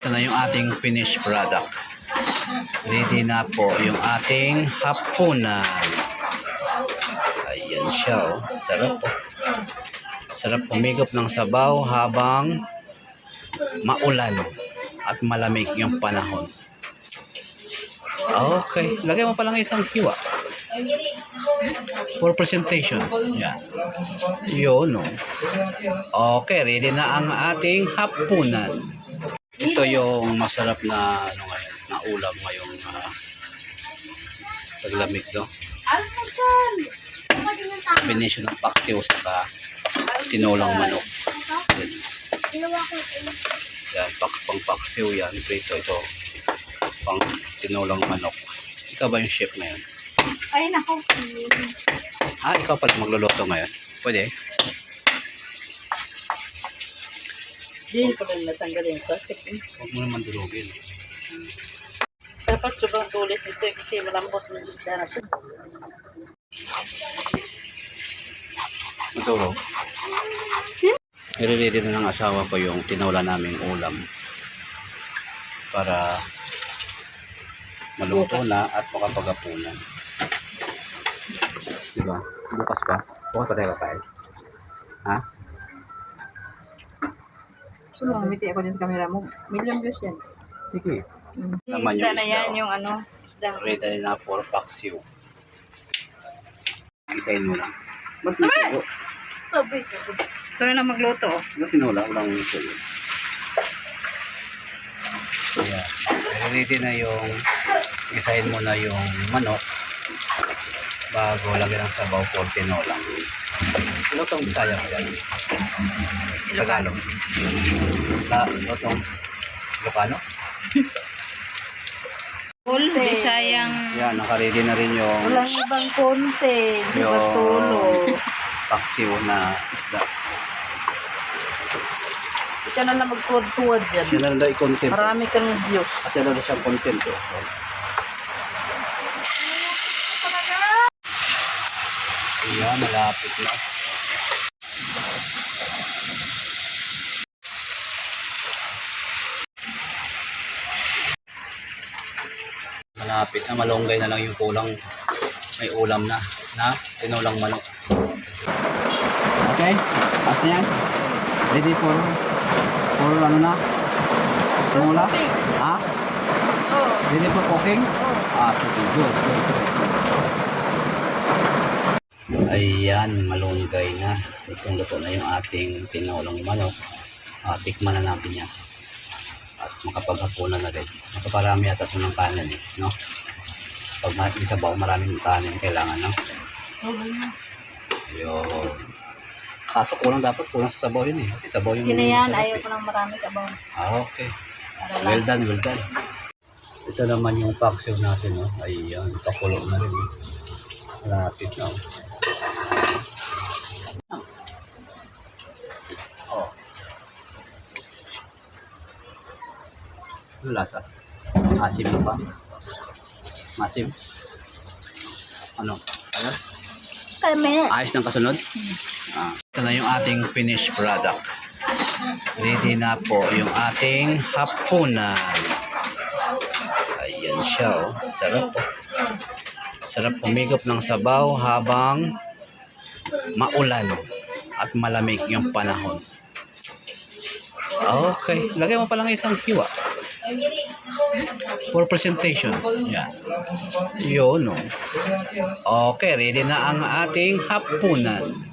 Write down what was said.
Ito na yung ating finished product. Ready na po yung ating hapunan. Ayan siya oh. Sarap po. Sarap umigop ng sabaw habang maulan at malamig yung panahon. Okay. Lagay mo pa lang isang hiwa. For presentation. Yan. Yun, no. Okay, ready na ang ating hapunan. Ito yung masarap na ano ngayon, na ulam ngayong uh, paglamig, no? Almusal! Combination ng paksiw sa tinolang manok. Yan, ito. yan pak, pang paksiw yan. Prito ito. Pang tinolang manok. Ikaw ba yung chef ngayon? Ay, nako. Ah, ikaw pala magluluto ngayon? Pwede? Hindi ko rin natanggal yung plastic. eh. Huwag mo naman durugin. Dapat sobrang tulis ito eh, kasi malambot ng isda na ito. Matulog. Nire-ready na ng asawa ko yung tinawla naming ulam para maluto na at makapagapunan. Diba? Bukas pa? Bukas pa tayo kakain. Ha? So, mamiti ako din sa camera mo. Million views yan. Sige. Mm. Naman isda yung na isda, yan, oh. yung ano, isda. Ready na for paksiw. Isayin mo lang. Ba't may Sabi, sabi. Ito na lang magluto. oh. Ano tinula? Walang ito yun. Ayan. Ready na yung isahin mo na yung manok bago lagyan ng sabaw for tinolang. Itong bisaya ko yan? Tagalog. La, ano itong Ilocano? Konti. Bisayang Yan, nakaready na rin yung walang ibang konti. Di Yung- ba tulo? paksiw na isda. Ika na lang magtuwad-tuwad dyan. Yan na lang i-content. Marami kang views. Kasi ano na siyang content. Oh. Ayan, malapit na. Malapit na, malunggay na lang yung kulang. May ulam na, na tinulang manok. Okay, pass na yan. Ready for, for ano na? Tinula? Ha? Oh. Ready for cooking? Ah, sige, good. good, good. Ayan, malunggay na. Itong luto na yung ating tinulang manok. Ah, tikman na natin yan. At makapaghapunan na rin. Makaparami yata ito ng kanin eh, no? Pag maraming sabaw, maraming kanin kailangan, no? Ayun. Kaso kulang dapat, kulang sa sabaw yun eh. Kasi sabaw yung... Yun yan. Ayaw eh. ko ng marami sabaw. Ah, okay. Well done, well done. Ito naman yung paksiw natin, no? Ayan, pakulo na rin. eh. Malapit na. oh. Ano lasa? Asim pa? Masim? Ano? Ayos? Kami. Ayos ng kasunod? Ah. Ito na yung ating finished product. Ready na po yung ating hapunan. Ayan siya oh. Sarap po. Sarap umigop ng sabaw habang maulan at malamig yung panahon. Okay. Lagay mo pa lang isang hiwa. For presentation. Yan. Yun oh. Okay. Ready na ang ating hapunan.